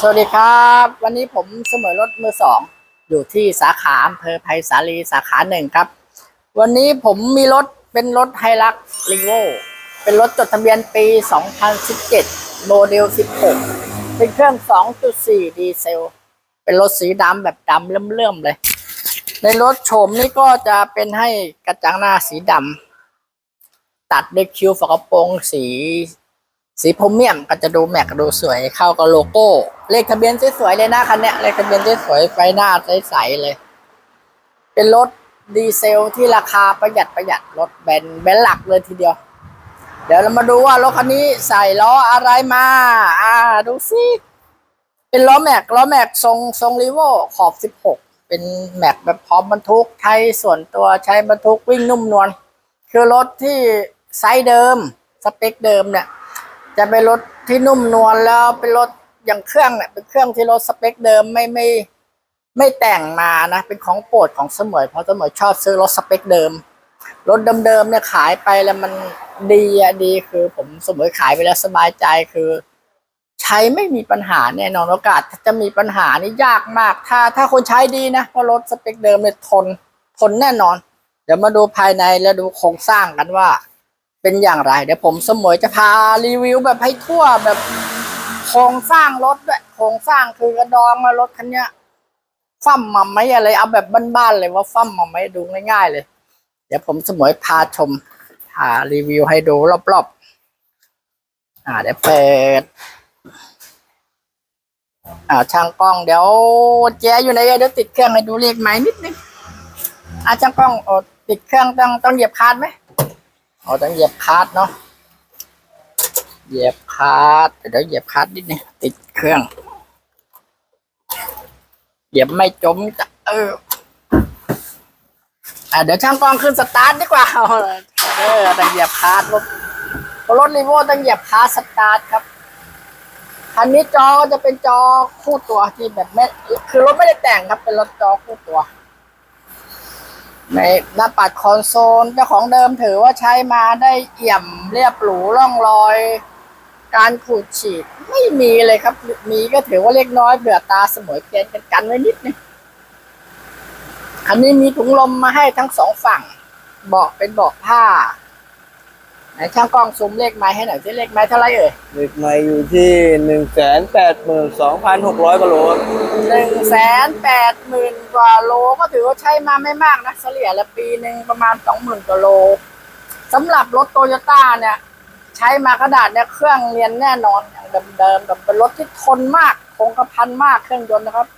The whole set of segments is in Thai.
สวัสดีครับ วันนี้ผมเสมอรถมือสองอยู่ที่สาขาอำเภอไผ่สาลีสาขาหนึ่งครับ วันนี้ผมมีรถเป็นรถไฮรักรีโวเป็นรถจดทะเบียนปี 2017 โมเดล 16 เป็นเครื่อง 2.4 ดีเซล เป็นรถสีดำแบบดำเลื่อมๆเลย ในรถโฉมนี้ก็จะเป็นให้กระจังหน้าสีดำตัดด้วยคิ้วฝากระโปรงสี สีพรมเมียมก็จะดูแม็กดูสวยเข้ากับโลโก้ เลขทะเบียนสวยๆเลยนะคันเนี้ยเลขทะเบียนสวยๆไฟหน้าใสๆเลย เป็นรถดีเซลที่ราคาประหยัดประหยัดรถแบนแบนหลักเลยทีเดียว เดี๋ยวเรามาดูว่ารถคันนี้ใส่ล้ออะไรมา อ่าดูสิเป็นล้อแม็กล้อแม็กทรงทรงรีโวขอบ 16 เป็นแม็กแบบพร้อมบรรทุกใช้ส่วนตัวใช้บรรทุกวิ่งนุ่มนวลคือรถที่ไซส์เดิม สเปคเดิมเนี่ย จะเป็นรถที่นุ่มนวลแล้วเป็นรถอย่างเครื่องเนี่ยเป็นเครื่องที่รถสเปคเดิมไม่ไม่ไม่แต่งมานะ เป็นของโปรดของเสมอเพราะเสมอชอบซื้อรถสเปคเดิมรถเดิมๆเนี่ยขายไปแล้วมันดีอะดีคือ ผมเสมอขายไปแล้วสบายใจคือ ใช้ไม่มีปัญหาแน่นอนโอกาสจะมีปัญหานี่ยากมาก ถ้าถ้าคนใช้ดีนะเพราะรถสเปคเดิมเนี่ยทนทนแน่นอน เดี๋ยวมาดูภายในแล้วดูโครงสร้างกันว่า เป็นอย่างไร เดี๋ยวผมสมวยจะพารีวิวแบบให้ทั่วแบบโครงสร้างรถด้วยโครงสร้างคือกระดองรถคันเนี้ยฟั่มมาไหมอะไรเอาแบบบ้านๆเลยว่าฟั่มมาไหมดูง่ายๆเลย เดี๋ยวผมสมวยพาชมพารีวิวให้ดูรอบๆอ่าเดี๋ยวเปิดอ่าช่างกล้องเดี๋ยวแจอยู่ไหนเดี๋ยวติดเครื่องให้ดูเลขไม้นิดนึงอ่าช่างกล้องออติดเครื่องต้องต้องเหยียบคาร์ดไหม เราต้องเหยียบคาร์ดเนาะเหยียบคาร์ดเดี๋ยวเหยียบคาร์ดนิดนึงติดเครื่อง เหยียบไม่จมจะเอออะเดี๋ยวช่างกล้องขึ้นสตาร์ทดีกว่าเอออต้องเหยียบคาร์ดรถรถรีโวต้องเหยียบคาร์ดสตาร์ทครับคันนี้จอจะเป็นจอคู่ตัวที่แบบไม่คือรถไม่ได้แต่งครับเป็นรถจอคู่ตัว ในหน้าปัดคอนโซลเจ้าของเดิมถือว่าใช้มาได้เอี่ยมเรียบหรูร่องรอย การขูดฉีดไม่มีเลยครับ มีก็ถือว่าเล็กน้อยเผื่อตาเสมอเกณฑ์กันกันไว้นิดนึงอันนี้มีถุงลมมาให้ทั้งสองฝั่งเบาะเป็นเบาะผ้า ไหนช่างกล้องซูมเลขไม้ให้หน่อยที่เลขไม้เท่าไหรเอ่ยเลขไม่อยู่ที่หนึ่งแสนแปดหมื่นสองพันหกร้อยกิโลหนึ่งแสนแปดหมื่นกว่าโลก็ถือว่าใช้มาไม่มากนะเฉลี่ยละปีหนึ่งประมาณสองหมื่นกว่าโลสำหรับรถโตโยต้าเนี่ย ใช้มาขนาดเนี่ยเครื่องเรียนแน่นอนอย่างเดิมๆแบบเป็นรถที่ทนมากคงกระพันมากเครื่องยนต์นะครับ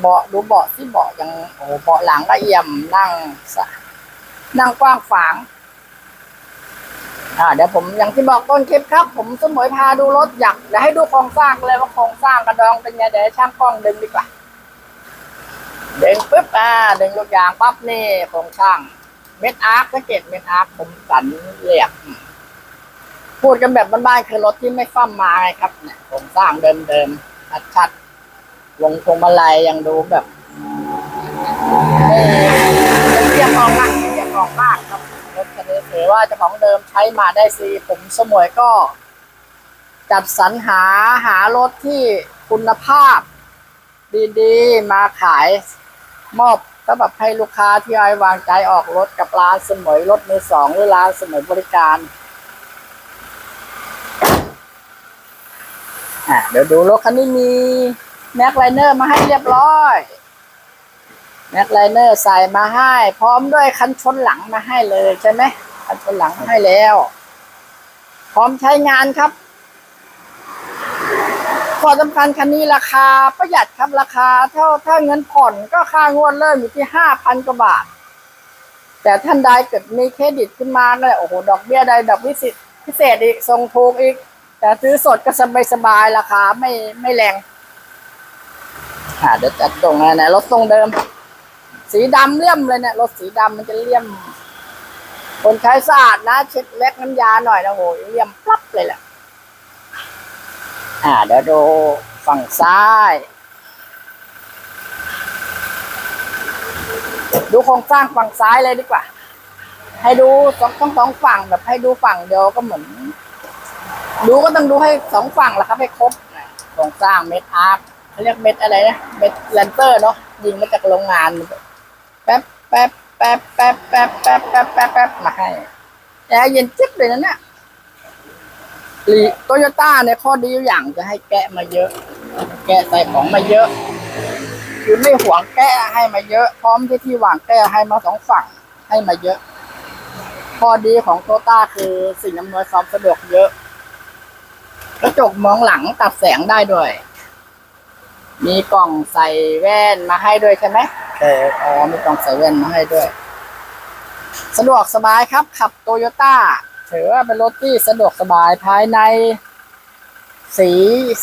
เบาะดูเบาะที่เบาะยังโอ้โหเบาะหลังก็เอี่ยมนั่งสะนั่งกว้างฝาง อ่าเดี๋ยวผมอย่างที่บอกต้นคลิปครับ ผมสมวยพาดูรถอยากเดี๋ยวให้ดูโครงสร้างเลยว่าโครงสร้างกระดองเป็นไงเดี๋ยวช่างกล้องดึงดีกว่าเดึงปุ๊บอ่าดึงลูกยางปั๊บนี่โครงสร้างเม็ดอาร์คสังเกตเม็ดอาร์คผมสันเหลี่ยมพูดกันแบบบ้านๆคือรถที่ไม่ฟั่มมาไงครับเนี่ยโครงสร้างเดิมๆชัดๆลงพวงมาลัยยังดูแบบไม่เรียบออกมากเรียบออกมากครับ รถคันนี้ถือว่าเจ้าของเดิมใช้มาได้ซีผมสมวยก็ จัดสรรหาหารถที่คุณภาพ ดีๆ มาขายมอบสำหรับให้ลูกค้าที่ไว้วางใจออกรถกับร้านเสมอรถมือสองหรือร้านเสมอบริการอะเดี๋ยวดูรถคันนี้มีแม็กไลเนอร์มาให้เรียบร้อยแม็กไลเนอร์ใส่มาให้ พร้อมด้วยคันชนหลังมาให้เลยใช่ไหม คันชนหลังให้แล้ว พร้อมใช้งานครับข้อสำคัญคันนี้ราคาประหยัดครับราคาเท่าถ้าเงินผ่อนก็ค่างวดเริ่มอยู่ที่ห้าพันกว่าบาท แต่ท่านใดเกิดมีเครดิตขึ้นมาก็เลยโอ้โหดอกเบี้ยใดดอกพิเศษพิเศษอีกทรงถูกอีก แต่ซื้อสดก็สบายสบายๆราคาไม่ไม่แรงอ่าเดี๋ยวจัดตรงนะนะรถทรงเดิม สีดำเลี่ยมเลยเนี่ยรถสีดำมันจะเลี่ยม คนใช้สะอาดนะ เช็ดแว็กน้ำยาหน่อยนะโหเลี่ยมปลั๊บเลยแหละอ่าเดี๋ยวดูฝั่งซ้าย ดูโครงสร้างฝั่งซ้ายเลยดีกว่า ให้ดูสองทั้งสองฝั่งแบบให้ดูฝั่งเดียวก็เหมือน ดูก็ต้องดูให้สองฝั่งแหละครับให้ครบโคครงสร้างเม็ดอาร์คเขาเรียกเม็ดอะไรนะเม็ดแลนเตอร์เนาะยิงมาจากโรงงาน แป๊บแป๊บ แป๊บแป๊บแป๊บแป๊บแป๊บแป๊บแป๊บมาให้แอร์เย็นจิ๊บเลยนะเนี่ยลีโตโยต้าเนี่ยข้อดีอยู่อย่างจะให้แกะมาเยอะ แกะใส่ของมาเยอะ คือไม่หวงแกะให้มาเยอะ พร้อมที่ที่วางแกะให้มาสองฝั่งให้มาเยอะ ข้อดีของโตต้าคือสิ่งอำนวยความสะดวกเยอะ กระจกมองหลังตัดแสงได้ด้วย มีกล่องใส่แว่นมาให้ด้วยใช่ไหมใช่ครับอ๋อมีกล่องใส่แว่นมาให้ด้วย สะดวกสบายครับ ขับโตโยต้าถือว่าเป็นรถที่สะดวกสบายภายใน สี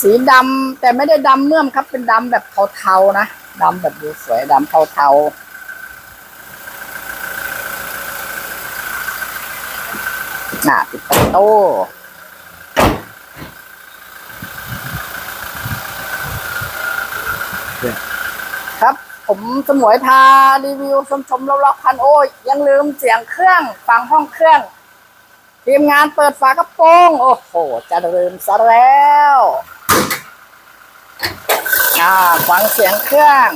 สีดำแต่ไม่ได้ดำเมื่อมครับ เป็นดำแบบเทาๆนะดำแบบดูสวยดำเทาๆน่ะปิดประตู ครับ ผมสมวยพารีวิวชมชมรอบๆคันโอ้ยยังลืมเสียงเครื่องฟังห้องเครื่องทีมงานเปิดฝากระโปรงโอ้โหจะลืมซะแล้วอ่าฟังเสียงเครื่อง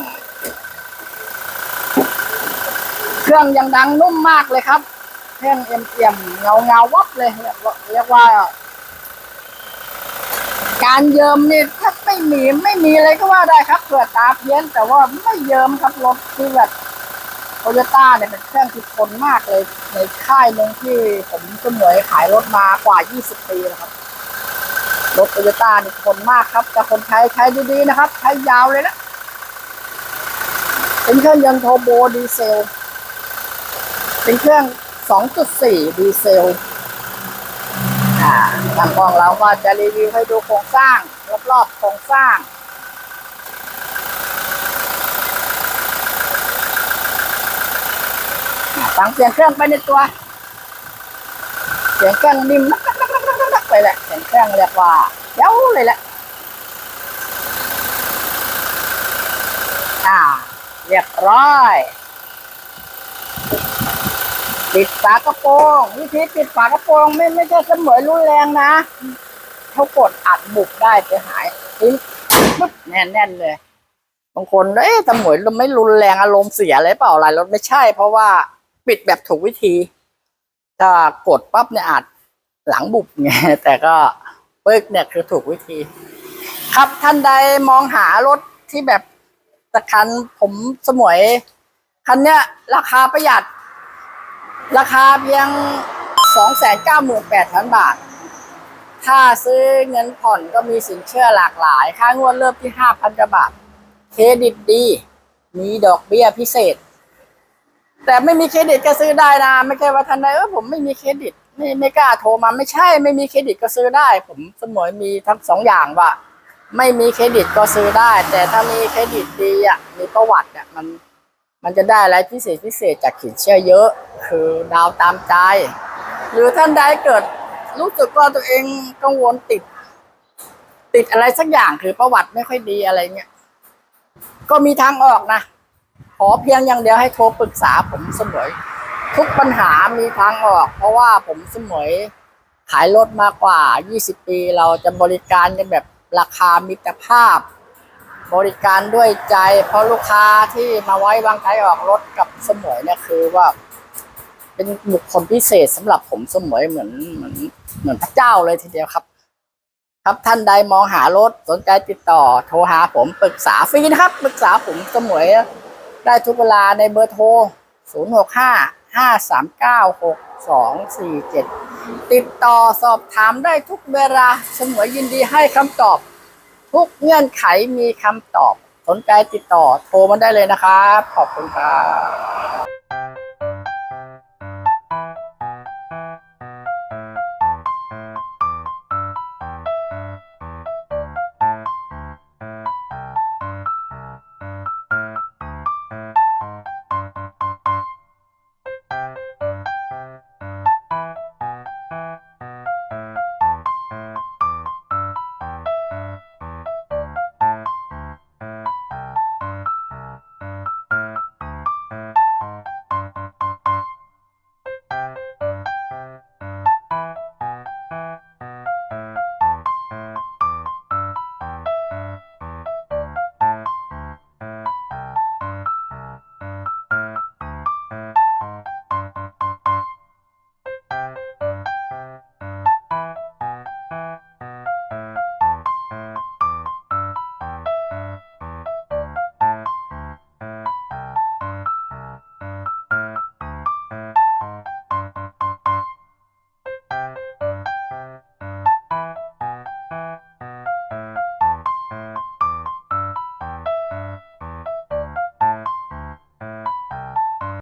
เครื่องยังดังนุ่มมากเลยครับ เครื่องเอี่ยมๆเงาเงาวับเลยเรียกว่า การเยิมนี่ถ้าไม่มีไม่มีเลยก็ว่าได้ครับเผื่อตาเพี้ยน แต่ว่าไม่เยิมครับรถที่แบบโตโยต้าเนี่ยเป็นเครื่องที่ทนมากเลยในค่ายหนึ่งที่ผมสมวยขายรถมากว่า 20 ปีแล้วครับรถโตโยต้านี่ทนมากครับ แต่คนใช้ใช้ดีๆนะครับ ใช้ยาวเลยนะเป็นเครื่องยนต์โทร์โบดีเซล เป็นเครื่อง 2.4 ดีเซล ทางกล้องเราก็จะรีวิวให้ดูโครงสร้าง รอบๆโครงสร้างฟังเสียงเครื่องไปในตัว เสียงเครื่องนิ่มนักนักนักนักไปแหละ เสียงเครื่องเรียกว่าเย้าเลยแหละ อ่า เรียบร้อย ปิดฝากระโปรงวิธีปิดฝากระโปรงไม่ไม่ใช่เสมอรุนแรงนะเขากดอัดบุกได้เสียหายทิ้งปึ๊บแน่นเลยบางคนเอ๊ะตำหมวยไม่รุนแรงอารมณ์เสียอะไรเปล่าอะไรรถไม่ใช่ เพราะว่าปิดแบบถูกวิธีถ้ากดปั๊บเนี่ยอาจหลังบุบไงแต่ก็ปึ๊กเนี่ยคือถูกวิธี ครับท่านใดมองหารถที่แบบตะคันผมสมวยคันเนี้ยราคาประหยัด ราคาเพียงสองแสนเก้าหมื่นแปดพันบาท ถ้าซื้อเงินผ่อนก็มีสินเชื่อหลากหลาย ค่างวดเริ่มที่ห้าพันกว่าบาท เครดิตดี มีดอกเบี้ยพิเศษ แต่ไม่มีเครดิตก็ซื้อได้นะ ไม่ใช่ว่าทันใดเออผมไม่มีเครดิต ไม่ไม่กล้าโทรมาไม่ใช่ ไม่มีเครดิตก็ซื้อได้ ผมสมอยมีทั้งสองอย่างว่า ไม่มีเครดิตก็ซื้อได้ แต่ถ้ามีเครดิตดีอะมีประวัติอะมัน มันจะได้อะไรพิเศษพิเศษจากสินเชื่อเยอะ คือดาวตามใจ หรือท่านใดเกิดรู้สึกว่าตัวเองกังวลติด ติดอะไรสักอย่างคือประวัติไม่ค่อยดีอะไรเงี้ยก็มีทางออกนะขอเพียงอย่างเดียวให้โทรปรึกษาผมเสมอทุกปัญหามีทางออก เพราะว่าผมเสมอขายรถมากกว่า 20 ปี เราจะบริการกันแบบราคามิตรภาพ บริการด้วยใจ เพราะลูกค้าที่มาไว้วางใจออกรถกับสมอเนี่ยคือว่า เป็นบุคคลพิเศษสำหรับผมสมอเหมือนเหมือนเหมือนพระเจ้าเลยทีเดียวครับ ครับท่านใดมองหารถสนใจติดต่อ โทรหาผมปรึกษาฟรีนะครับปรึกษาผมสมอได้ทุกเวลาในเบอร์โทร 0 6 5 5 3 9 6 2 4 7 ติดต่อสอบถามได้ทุกเวลาสมอยินดีให้คำตอบ ทุกเงื่อนไขมีคำตอบ สนใจติดต่อโทรมาได้เลยนะครับ ขอบคุณครับ